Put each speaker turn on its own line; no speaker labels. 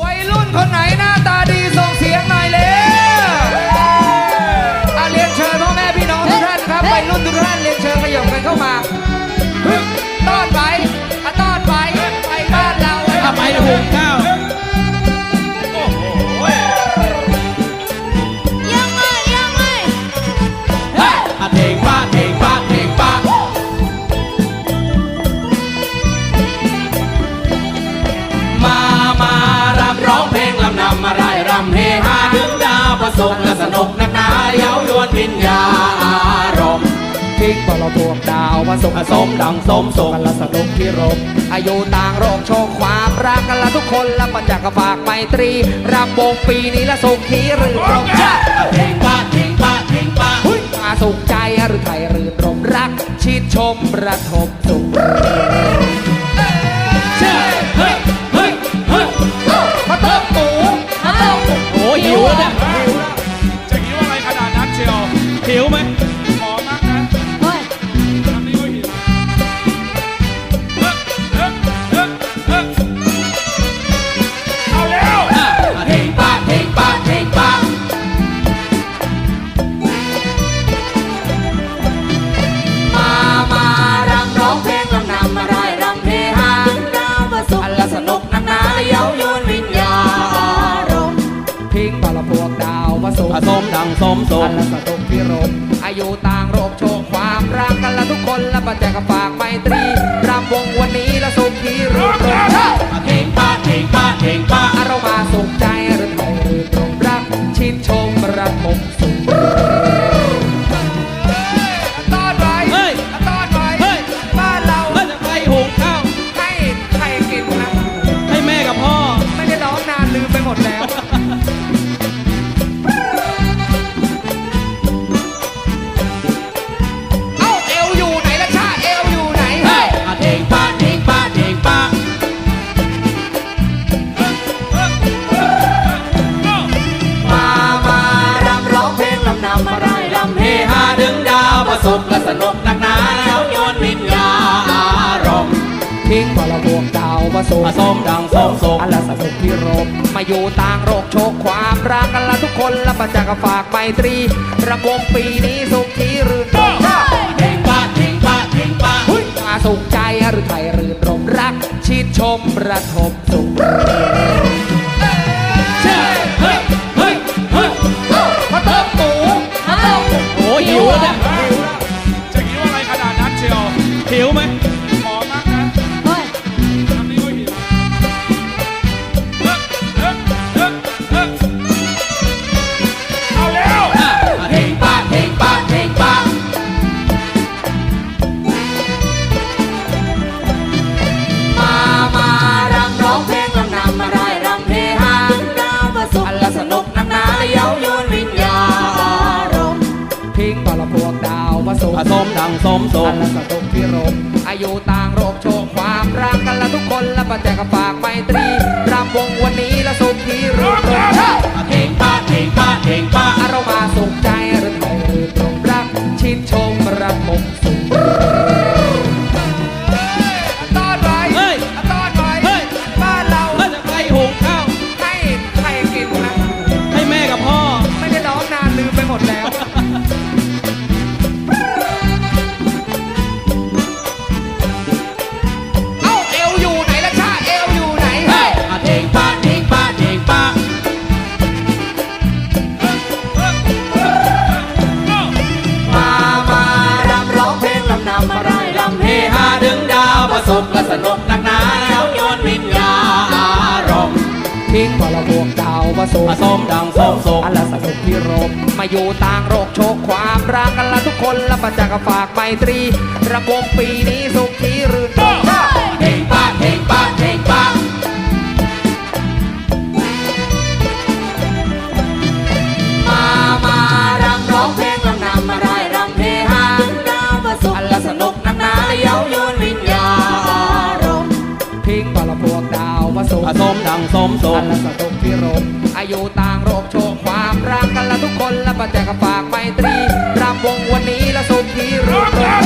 วัยรุ่นคนไหนหน้าตาดีส่งเสียง
ดาวประสบและสนุกนักหนาเย้ายวนวิญญาอารมณ์
ทิ้งบอลพวกดาวมาส่ง
ผสมดังสมสม
กันละสนุกพิรมอายุต่างโรคโชคความรักกันละทุกคนละปัญจากฝากไมตรีรำวงปีนี้ละสุขีหรือตรงชาติ
อะเพลงปาเพลงปาเพลงปา
มาสุขใจหรือไทยหรือตรมรักชิดชมประทบสุข
ยว มา
สุ
ข
ผสมดังสมส
อั
ม
นละสนุกพิรมอายุต่างโรคโชคความรักกันละทุกคนละปัญจากฝากไมตรีรำวงำนำมาได้ลำ
เฮฮาดึงดาวประสบและสนุกนักหนาแล้วโยนวิญญาอารมณ์
ทิ้งบอลบวงดาวมาสู่
ผสมดังสมสม
อันละสนุกที่รมมาอยู่ต่างโรคโชคความรักกันละทุกคนละปัญจากฝากไมตรีระวงปีนี้สุขีหรือตรงชาติ
เพลงป้าเพลงป้าเพลงป้า
หุ้ยมาสุขใจหรือไทยหรือตรมรักชิดชมระทมสุข
ชียว
หิวไห
ม
ดา
ว
มาสู่
ผสมดังสมส
อั
ม
นละสนุกที่รมอายุต่างโรคโชคความรักกันละทุกคนละปัญจากฝากไมตรีรำวงวันนี้ละสุขีหรือตรง ทิ้งบ
อ
ล
บว
กดาวผสม
ผสมดังสมสม
อันละสนุกที่รมมาอยู่ต่างโรคโชคความรักกันละทุกคนละประจักฝากไมตรีระวงปีนี้สุขีหรือตรง
ส
ม
ดังสมสม
สนุกพิรมอายุต่างโรคโชคความรักกันละทุกคนและปัญจากฝากไมตรีรำวงวันนี้และสุขีหรือตรง